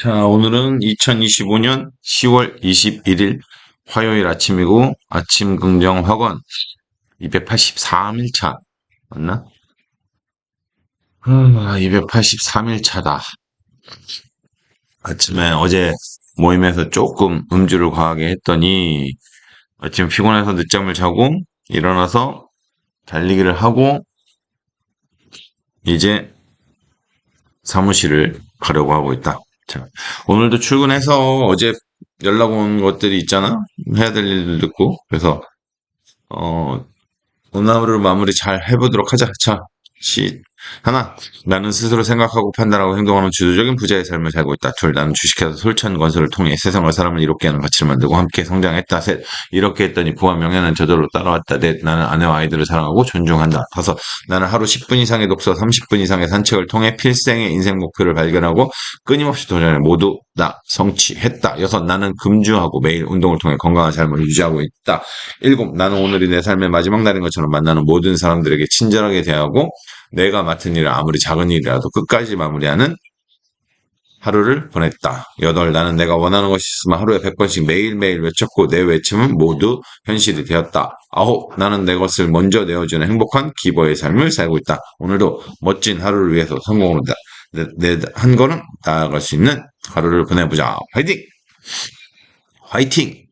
자, 오늘은 2025년 10월 21일 화요일 아침이고, 아침 긍정 확언 283일 차. 맞나? 아, 283일 차다. 아침에 어제 모임에서 조금 음주를 과하게 했더니, 아침 피곤해서 늦잠을 자고, 일어나서 달리기를 하고, 이제 사무실을 가려고 하고 있다. 자, 오늘도 출근해서 어제 연락 온 것들이 있잖아? 해야 될 일들도 있고. 그래서, 어, 오늘 하루를 마무리 잘 해보도록 하자. 자, 시, 하나, 나는 스스로 생각하고 판단하고 행동하는 주도적인 부자의 삶을 살고 있다. 둘, 나는 주식회사 솔찬 건설을 통해 세상과 사람을 이롭게 하는 가치를 만들고 함께 성장했다. 셋, 이렇게 했더니 부와 명예는 저절로 따라왔다. 넷, 나는 아내와 아이들을 사랑하고 존중한다. 다섯, 나는 하루 10분 이상의 독서, 30분 이상의 산책을 통해 필생의 인생 목표를 발견하고 끊임없이 도전해 모두 다 성취했다. 여섯, 나는 금주하고 매일 운동을 통해 건강한 삶을 유지하고 있다. 일곱, 나는 오늘이 내 삶의 마지막 날인 것처럼 만나는 모든 사람들에게 친절하게 대하고 내가 맡은 일을 아무리 작은 일이라도 끝까지 마무리하는 하루를 보냈다. 여덟, 나는 내가 원하는 것이 있으면 하루에 100번씩 매일매일 외쳤고 내 외침은 모두 현실이 되었다. 아홉, 나는 내 것을 먼저 내어주는 행복한 기버의 삶을 살고 있다. 오늘도 멋진 하루를 위해서 성공으로 내, 내, 한 걸음 나아갈 수 있는 하루를 보내보자. 화이팅! 화이팅!